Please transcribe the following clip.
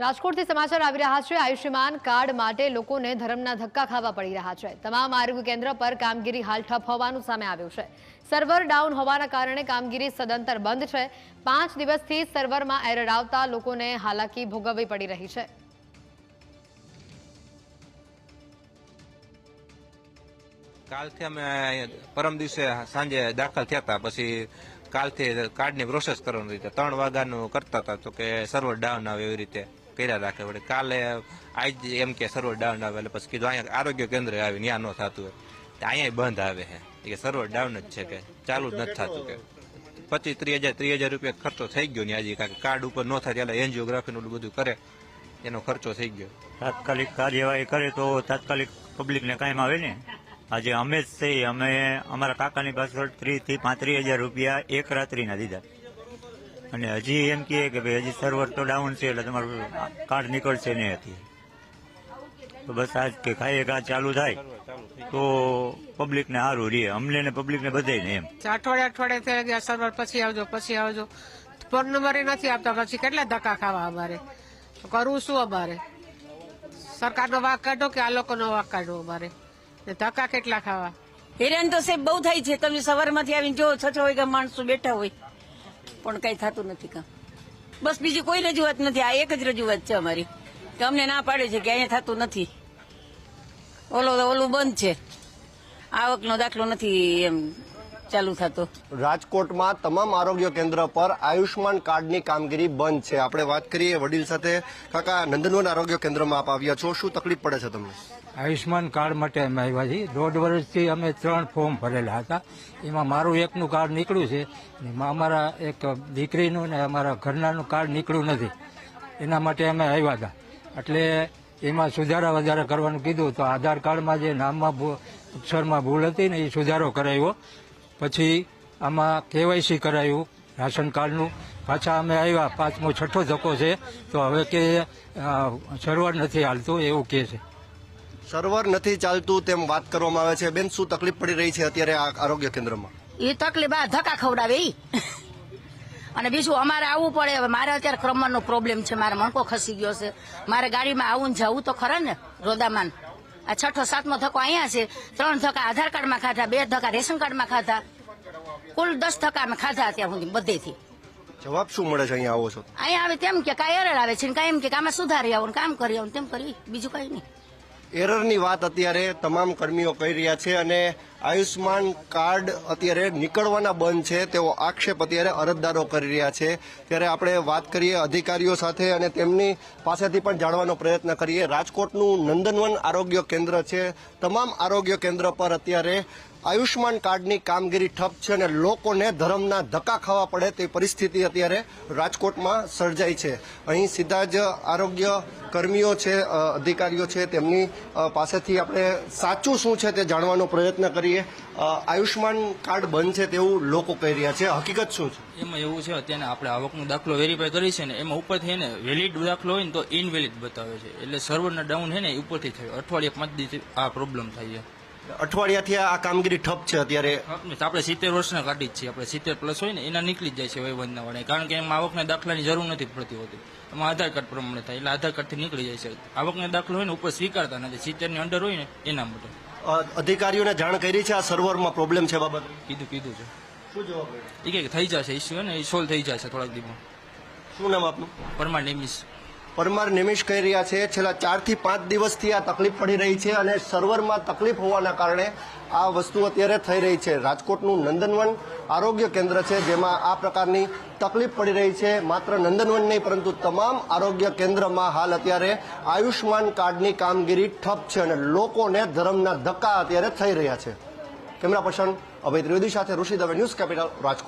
રાજકોટથી સમાચાર આવી રહ્યા છે. આયુષ્યમાન કાર્ડ માટે લોકોને ધર્મના ધક્કા ખાવા પડી રહ્યા છે. તમામ આરોગ્ય કેન્દ્ર પર કામગીરી હાલ ઠપ હોવાનું સામે આવ્યું છે. સર્વર ડાઉન હોવાના કારણે કામગીરી સદંતર બંધ છે. પાંચ દિવસથી સર્વરમાં એરર આવતા લોકોને હાલાકી ભોગવવી પડી રહી છે. કાલથી અમે પરમ દિવસે સાંજે દાખલ થયા હતા. પછી કાલથી કાર્ડની પ્રોસેસ કરવાની રીતે ત્રણ વાગ્યાનું કરતા હતા તો કે સર્વર ડાઉન આવે એવી રીતે. કર્યા રાખે. વળી કાલે આજ એમ કે સર્વર ડાઉન આવે એટલે પછી કીધું અહીંયા આરોગ્ય કેન્દ્ર આવે ત્યાં ન થતું હોય. તો અહીંયા બંધ આવે છે એ સર્વર ડાઉન જ છે કે. ચાલુ જ નથી થતું કે. પચીસ ત્રીસ હજાર ત્રીસ હજાર રૂપિયા ખર્ચો થઈ ગયો ને આજે કારણ કાર્ડ ઉપર ન થાય ત્યારે એન્જિયોગ્રાફીનું બધું કરે. એનો ખર્ચો થઈ ગયો. તાત્કાલિક કાર્યવાહી કરે તો તાત્કાલિક પબ્લિકને કાયમ આવે ને? આજે અમે જ થઈ અમે અમારા કાકાની પાછળ ત્રીસથી પાંત્રીસ હજાર રૂપિયા એક રાત્રિના દીધા. અને હજી એમ કહે કે ભાઈ હજી સર્વર તો ડાઉન છે એટલે તમારું કાર્ડ નીકળશે નહીં હતી તો બસ આજ કે ખાઈએ ઘા ચાલુ થાય તો પબ્લિકને સારું રહે. અમને ને પબ્લિકને બધાને એમ. અઠવાડિયે અઠવાડિયે થઈ ગયા સર્વર પછી આવજો પછી આવજો. ફોન નંબર નથી આપતા પછી કેટલા ધક્કા ખાવા અમારે? તો કરવું શું અમારે? સરકારનો વાક કાઢો કે આ લોકોનો વાક કાઢો અમારે? ને ધક્કા કેટલા ખાવા? હેરાન તો સાહેબ બહુ થાય છે. તમે સવારમાંથી આવીને જો છ છ વાગ્યા માણસો બેઠા હોય. પણ કઈ થતું નથી કામ. બસ બીજી કોઈ રજૂઆત નથી. આ એક જ રજૂઆત છે અમારી, કે અમને ના પાડે છે કે અહીંયા થતું નથી. ઓલો ઓલું બંધ છે. આવકનો દાખલો નથી એમ. ચાલુ થતો. રાજકોટમાં તમામ આરોગ્ય કેન્દ્ર પર આયુષ્માન કાર્ડની કામગીરી બંધ છે. આપણે વાત કરીએ વડીલ સાથે. કાકા નંદનવન આરોગ્ય કેન્દ્રમાં આપ આવ્યા છો. શું તકલીફ પડે છે તમને? આયુષ્માન કાર્ડ માટે અમે આવ્યા છીએ. દોઢ વર્ષથી અમે ત્રણ ફોર્મ ભરેલા હતા. એમાં મારું એકનું કાર્ડ નીકળ્યું છે. એમાં અમારા એક દીકરીનું ને અમારા ઘરનાનું કાર્ડ નીકળ્યું નથી. એના માટે અમે આવ્યા હતા. એટલે એમાં સુધારા વધારા કરવાનું કીધું. તો આધાર કાર્ડમાં જે નામમાં અક્ષરમાં ભૂલ હતી ને એ સુધારો કરાવ્યો પછી આમાં કેવાયસી કરાયું રાશન કાર્ડનું. પાછા અમે આવ્યા પાંચમો છઠ્ઠો ધક્કો છે. તો હવે કે સર્વર નથી હાલતું એવું કહે છે. સર્વર નથી ચાલતું તેમ વાત કરવામાં આવે છે. બેન શું તકલીફ પડી રહી છે અત્યારે આ આરોગ્ય કેન્દ્રમાં? એ તકલીફ આ ધક્કા ખવડાવે અને બીજું અમારે આવવું પડે. હવે મારે અત્યારે ક્રમણનો પ્રોબ્લેમ છે. મારે મણકો ખસી ગયો છે. મારે ગાડીમાં આવું ને જવું તો ખરા ને રોદામાન આ છઠ્ઠો સાતમો ધક્કો અહીંયા છે. ત્રણ ધક્કા આધાર કાર્ડમાં ખાધા બે ધક્કા રેશન કાર્ડમાં ખાધા. કુલ દસ ધક્કા અમે ખાધા અત્યાર સુધી બધેથી. જવાબ શું મળે છે અહીંયા આવો છો? અહીંયા આવે તેમ કે કાંઈ એરર આવે છે કાંઈ એમ કે આમાં સુધારી આવો કામ કરી આવો તેમ કરી. બીજું કઈ નહીં. એરરની વાત અત્યારે તમામ કર્મીઓ કહી રહ્યા છે અને આયુષ્માન કાર્ડ અત્યારે નીકળવાના બંધ છે. તેવો આક્ષેપ અત્યારે અરજદારો કરી રહ્યા છે. ત્યારે આપણે વાત કરીએ અધિકારીઓ સાથે અને તેમની પાસેથી પણ જાણવાનો પ્રયત્ન કરીએ. રાજકોટનું નંદનવન આરોગ્ય કેન્દ્ર છે. તમામ આરોગ્ય કેન્દ્ર પર અત્યારે આયુષ્માન કાર્ડની કામગીરી ઠપ છે અને લોકોને ધર્મના ધક્કા ખાવા પડે તે પરિસ્થિતિ અત્યારે રાજકોટમાં સર્જાઈ છે. અહીં સીધા જ આરોગ્ય કર્મીઓ છે અધિકારીઓ છે, તેમની પાસેથી આપણે સાચું શું છે તે જાણવાનો પ્રયત્ન કરીએ. આયુષ્માન કાર્ડ બંધ છે તેવું લોકો કહી રહ્યા છે. હકીકત શું છે? એમાં એવું છે, અત્યારે આપણે આવકનો દાખલો વેરીફાઈ કરી છે ને એમાં ઉપરથી એને વેલિડ દાખલો હોય ને તો ઇનવેલિડ બતાવે છે. એટલે સર્વરના ડાઉન છે ને ઉપરથી થયો. અઠવાડિયે પાંચ દિવસ આ પ્રોબ્લેમ થાય અઠવાડિયાથી આ કામગીરી ઠપ છે અત્યારે. આપણે સિત્તેર વર્ષના કાઢી જ છીએ. આપણે સિત્તેર પ્લસ હોય ને એના નીકળી જ જાય છે વયવંદના વાળા. કારણ કે એમાં આવકના દાખલાની જરૂર નથી પડતી હોતી. એમાં આધાર કાર્ડ પ્રમાણે થાય એટલે આધાર કાર્ડથી નીકળી જાય છે. આવકના દાખલો હોય ને ઉપર સ્વીકારતા નથી. સિત્તેરની અંડર હોય ને એના માટે. અધિકારીઓને જાણ કરી છે આ સર્વરમાં પ્રોબ્લેમ છે બાબત? કીધું કીધું છે. શું જવાબ એ કે થઈ જશે ઇસ્યુ ને એ સોલ્વ થઈ જશે થોડાક દિવસમાં. શું નામ આપનું? પરમાર નિમિષ પરમાર નિમિષ કહી રહ્યા છે. છેલ્લા ચારથી પાંચ દિવસથી આ તકલીફ પડી રહી છે અને સર્વરમાં તકલીફ હોવાના કારણે આ વસ્તુ અત્યારે થઈ રહી છે. રાજકોટનું નંદનવન આરોગ્ય કેન્દ્ર છે, જેમાં આ પ્રકારની તકલીફ પડી રહી છે. માત્ર નંદનવન નહીં, પરંતુ તમામ આરોગ્ય કેન્દ્રમાં હાલ અત્યારે આયુષ્માન કાર્ડની કામગીરી ઠપ છે અને લોકોને ધર્મના ધક્કા અત્યારે થઈ રહ્યા છે. કેમેરા પર્સન અભય ત્રિવેદી સાથે ઋષિ દવે ન્યૂઝ કેપિટલ રાજકોટ.